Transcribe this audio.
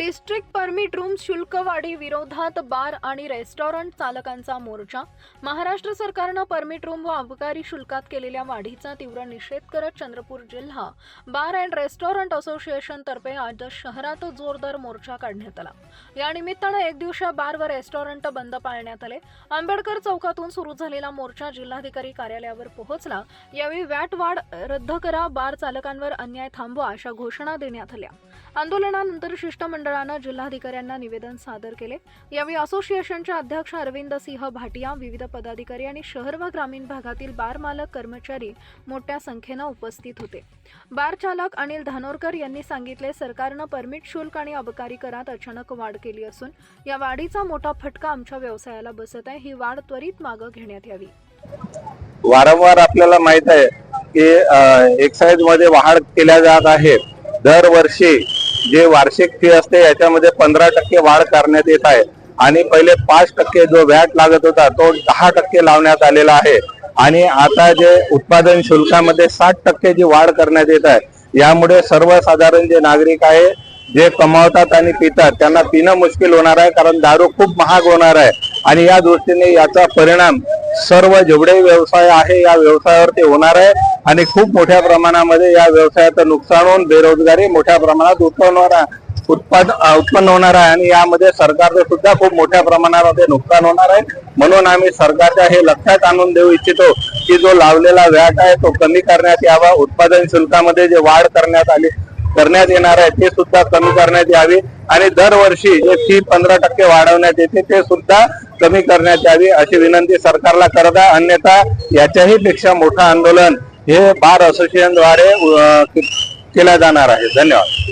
District permit room शुल्कवाढी विरोधात बार आणि restaurant चालकांचा मोर्चा. महाराष्ट्र सरकारनं परमिट रूम व अबकारी शुल्कात केलेल्या वाढीचा तीव्र निषेध करत चंद्रपूर जिल्हा बार अँड रेस्टॉरंट असोसिएशन तर्फे आज शहरात जोरदार मोर्चा काढण्यात आला. या निमित्तानं एक दिवशी बार व रेस्टॉरंट बंद पाळण्यात आले. आंबेडकर चौकातून सुरू झालेला मोर्चा जिल्हाधिकारी कार्यालयावर पोहोचला. यावेळी वॅटवाढ रद्द करा बार चालकांवर अन्याय थांबवा अशा घोषणा देण्यात आल्या. आंदोलनानंतर शिष्टमंडळ मंडळानं जिल्हाधिकाऱ्यांना निवेदन सादर केले. यावेळी असोसिएशनचे अध्यक्ष अरविंद सिंह भाटिया विविध पदाधिकारी आणि शहर व ग्रामीण भागातील बार मालक कर्मचारी मोठ्या संख्येनं उपस्थित होते. बार चालक अनिल धानोरकर यांनी सांगितले सरकारनं परमिट शुल्क आणि अबकारी करात अचानक वाढ केली असून या वाढीचा मोठा फटका आमच्या व्यवसायाला बसत आहे. ही वाढ त्वरित मागं घेण्यात यावी. वारंवार आपल्याला माहीत आहे की एक्साईजमध्ये वाढ केल्या जात आहे. दरवर्षी जे वार्षिक फी असते याच्यामध्ये पंधरा टक्के वाढ करण्यात येत आहे. आणि पहिले पाच टक्के जो व्हॅट लागत होता तो दहा टक्के लावण्यात आलेला आहे. आणि आता जे उत्पादन शुल्कामध्ये साठ टक्के जी वाढ करण्यात येत आहे यामुळे सर्वसाधारण जे नागरिक आहे जे कमावतात आणि पितात त्यांना पिणं मुश्किल होणार आहे कारण दारू खूप महाग होणार आहे. आणि या दृष्टीने याचा परिणाम सर्व जेवढे व्यवसाय आहे या व्यवसायावर ते होणार आहे. आणि खूप मोठ्या प्रमाणामध्ये या व्यवसायाचं नुकसान होऊन बेरोजगारी मोठ्या प्रमाणात उत्पन्न होणार उत्पाद उत्पन्न होणार आहे. आणि यामध्ये सरकारचं सुद्धा खूप मोठ्या प्रमाणामध्ये नुकसान होणार आहे. म्हणून आम्ही सरकारच्या हे लक्षात आणून देऊ इच्छितो की जो लावलेला व्याट आहे तो कमी करण्यात यावा. उत्पादन शुल्कामध्ये जे वाढ करण्यात आली करण्यात येणार आहे ते सुद्धा कमी करण्यात यावी. आणि दरवर्षी जे फी पंधरा टक्के वाढवण्यात येते ते सुद्धा कमी करण्यात यावी अशी विनंती सरकारला करत आहे. अन्यथा याच्याही पेक्षा मोठं आंदोलन हे बार असोसिएशनद्वारे केल्या जाणार आहे. धन्यवाद.